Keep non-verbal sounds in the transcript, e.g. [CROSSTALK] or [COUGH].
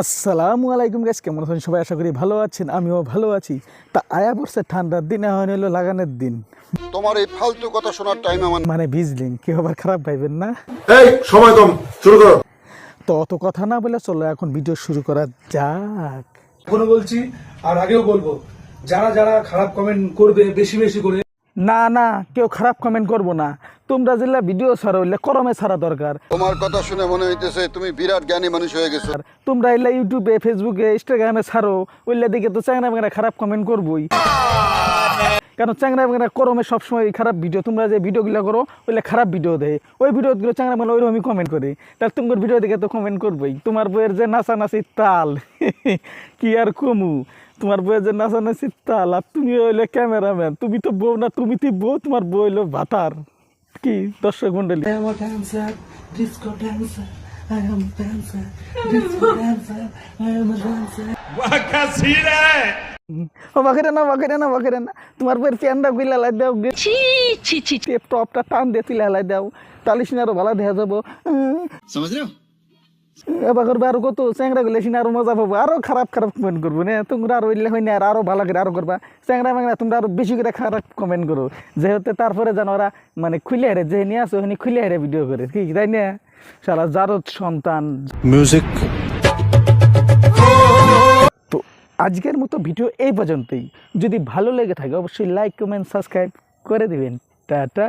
আসসালামু আলাইকুম গাইস কেমন আছেন সবাই? আশা করি ভালো আছেন আমিও ভালো আছি। তা আয়া পড়ছে ঠান্ডার দিন এখন হলো লাগানোর দিন। তোমার এই ফালতু কথা শোনার টাইম আমার মানে ভিজলিং কেউ আবার খারাপ পাইবেন না? এই সময় কম শুরু করো। তো অত কথা না বলে চলো এখন ভিডিও শুরু করা যাক। এখনও বলছি আর আগেও বলব যারা যারা খারাপ কমেন্ট করবে বেশি বেশি করে না না কেউ খারাপ কমেন্ট করব না। তোমরা যেগুলা ভিডিও ছাড়ো ওইগুলা করমে ছাড়া দরকার। তোমার কথা শুনে মনে হইতেছে তুমি বিরাট জ্ঞানী মানুষ হয়ে গেছো। তোমরা এগুলা ইউটিউবে ফেসবুকে ইনস্টাগ্রামে ছাড়ো ওইগুলা দিকে তো চ্যাংরা ব্যাংরা খারাপ কমেন্ট করবোই। কারণ চ্যাংরা ব্যাংরা করমে সবসময় খারাপ ভিডিও তোমরা যে ভিডিওগুলো করো ওইগুলো খারাপ ভিডিও দেয়। ওই ভিডিওগুলো চ্যাংরা ব্যাংরা ওইরকমই কমেন্ট করে। তাহলে তোমার ভিডিও দিকে তো কমেন্ট করবোই। তোমার বইয়ের যে নাচানাচি তাল [LAUGHS] কি আর কমু? তোমার বইয়ের যে নাচানাচি তাল আর তুমি হইলে ক্যামেরাম্যান। তুমি তো বউ না তুমি তো বউ তোমার বউ হইল ভাতার। কি দর্শক মন্ডলী তোমার বইয়ের প্যান্ডা গুলা দাও টপটা টান দিয়ে তুলে হেলাই দাও। তাহলে সিনা আরও ভালো দেখা যাব। এবার করবে আরও কত চ্যাংরা গুলো আরও মজা পাবো। আরও খারাপ খারাপ কমেন্ট করব না? তোমরা আরও ইলে হয় না আর আরও ভালো করে আরও করবা। চ্যাংরা ম্যাংরা তোমরা আরও বেশি করে খারাপ কমেন্ট করো। যেহেতু তারপরে যেন ওরা মানে খুলে হেরে যে নিয়ে আসো ওখানে খুলে হেরে ভিডিও করে। কি তাই না? সারা জারদ সন্তান। মিউজিক তো আজকের মতো ভিডিও এই পর্যন্তই। যদি ভালো লেগে থাকে অবশ্যই লাইক কমেন্ট সাবস্ক্রাইব করে দিবেন। টাটা।